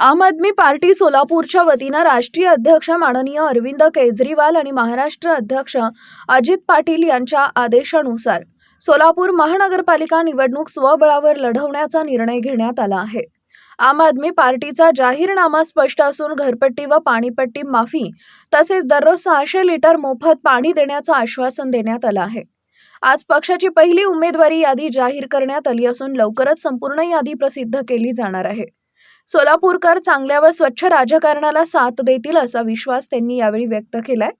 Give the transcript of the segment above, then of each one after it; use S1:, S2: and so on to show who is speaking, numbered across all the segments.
S1: आम आदमी पार्टी सोलापूरच्या वतीनं राष्ट्रीय अध्यक्ष माननीय अरविंद केजरीवाल आणि महाराष्ट्र अध्यक्ष अजित पाटील यांच्या आदेशानुसार सोलापूर महानगरपालिका निवडणूक स्वबळावर लढवण्याचा निर्णय घेण्यात आला आहे. आम आदमी पार्टीचा जाहीरनामा स्पष्ट असून घरपट्टी व पाणीपट्टी माफी तसेच दररोज सहाशे लिटर मोफत पाणी देण्याचं आश्वासन देण्यात आलं आहे. आज पक्षाची पहिली उमेदवारी यादी जाहीर करण्यात आली असून लवकरच संपूर्ण यादी प्रसिद्ध केली जाणार आहे. सोलापूरकर चांगल्या व स्वच्छ राजकारणाला साथ देतील असा विश्वास त्यांनी यावेळी व्यक्त केलाय.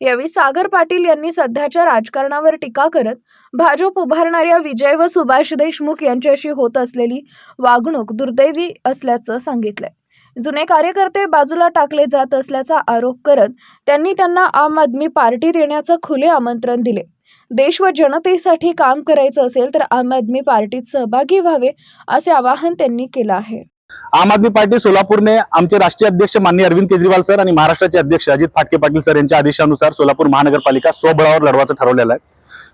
S1: यावेळी सागर पाटील यांनी सध्याच्या राजकारणावर टीका करत भाजप उभारणाऱ्या विजय व सुभाष देशमुख यांच्याशी होत असलेली वागणूक दुर्दैवी असल्याचं सांगितलंय. जुने कार्यकर्ते बाजूला टाकले जात असल्याचा आरोप करत त्यांनी त्यांना आम आदमी पार्टी देण्याचं खुले आमंत्रण दिले. देश व जनतेसाठी काम करायचं असेल तर आम आदमी पार्टीत सहभागी व्हावे असे आवाहन त्यांनी केलं आहे.
S2: आम आदमी पार्टी सोलापूरने आमचे राष्ट्रीय अध्यक्ष माननीय अरविंद केजरीवाल सर आणि महाराष्ट्राचे अध्यक्ष अजित फाटके पाटील सर यांच्या आदेशानुसार सोलापूर महानगरपालिका स्वबळावर लढवायचं ठरवलेलं आहे.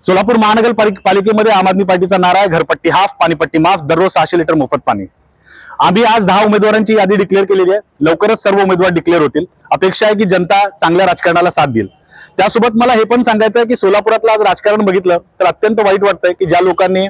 S2: सोलापूर महानगरपालिकेमध्ये आम आदमी पार्टीचा नारा आहे. घरपट्टी हाफ पाणीपट्टी माफ दररोज सहाशे लिटर मोफत पाणी. आम्ही आज दहा उमेदवारांची यादी डिक्लेअर केलेली आहे. लवकरच सर्व उमेदवार डिक्लेअर होतील. अपेक्षा आहे की जनता चांगल्या राजकारणाला साथ देईल. त्यासोबत मला हे पण सांगायचं आहे की सोलापुरातलं आज राजकारण बघितलं तर अत्यंत वाईट वाटतंय की ज्या लोकांनी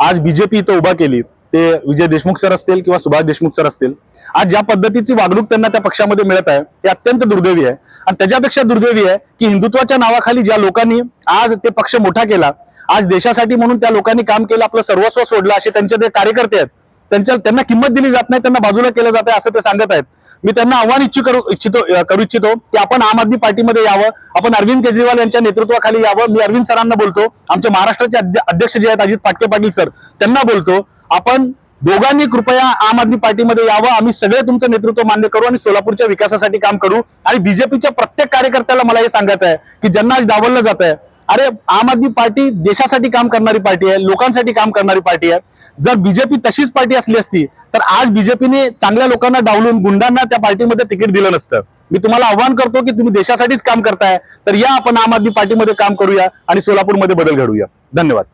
S2: आज बीजेपी इथं उभा केली ते विजय देशमुख सर असतील किंवा सुभाष देशमुख सर असतील आज ज्या पद्धतीची वागणूक त्यांना त्या पक्षामध्ये मिळत आहे ते अत्यंत दुर्दैवी आहे. आणि त्याच्यापेक्षा दुर्दैवी आहे की हिंदुत्वाच्या नावाखाली ज्या लोकांनी आज ते पक्ष मोठा केला आज देशासाठी म्हणून त्या लोकांनी काम केलं आपलं सर्वस्व सोडलं असे त्यांचे जे कार्यकर्ते आहेत त्यांच्या त्यांना किंमत दिली जात नाही त्यांना बाजूला केलं जात आहे असं ते सांगत आहेत. मी त्यांना आव्हान इच्छित करू इच्छितो करू इच्छितो की आपण आम आदमी पार्टीमध्ये यावं आपण अरविंद केजरीवाल यांच्या नेतृत्वाखाली यावं मी अरविंद सरांना बोलतो आमच्या महाराष्ट्राचे अध्यक्ष जे आहेत अजित पाटके पाटील सर त्यांना बोलतो आपण दोघांनी कृपया आम आदमी पार्टीमध्ये यावं. आम्ही सगळे तुमचं नेतृत्व मान्य करू आणि सोलापूरच्या विकासासाठी काम करू. आणि बीजेपीच्या प्रत्येक कार्यकर्त्याला मला हे सांगायचं आहे की ज्यांना आज डावललं जात आहे अरे आम आदमी पार्टी देशासाठी काम करणारी पार्टी आहे लोकांसाठी काम करणारी पार्टी आहे. जर बीजेपी तशीच पार्टी असली असती तर आज बीजेपीने चांगल्या लोकांना डावलून गुंडांना त्या पार्टीमध्ये तिकीट दिलं नसतं. मी तुम्हाला आव्हान करतो की तुम्ही देशासाठीच काम करताय तर या आपण आम आदमी पार्टीमध्ये काम करूया आणि सोलापूरमध्ये बदल घडूया. धन्यवाद.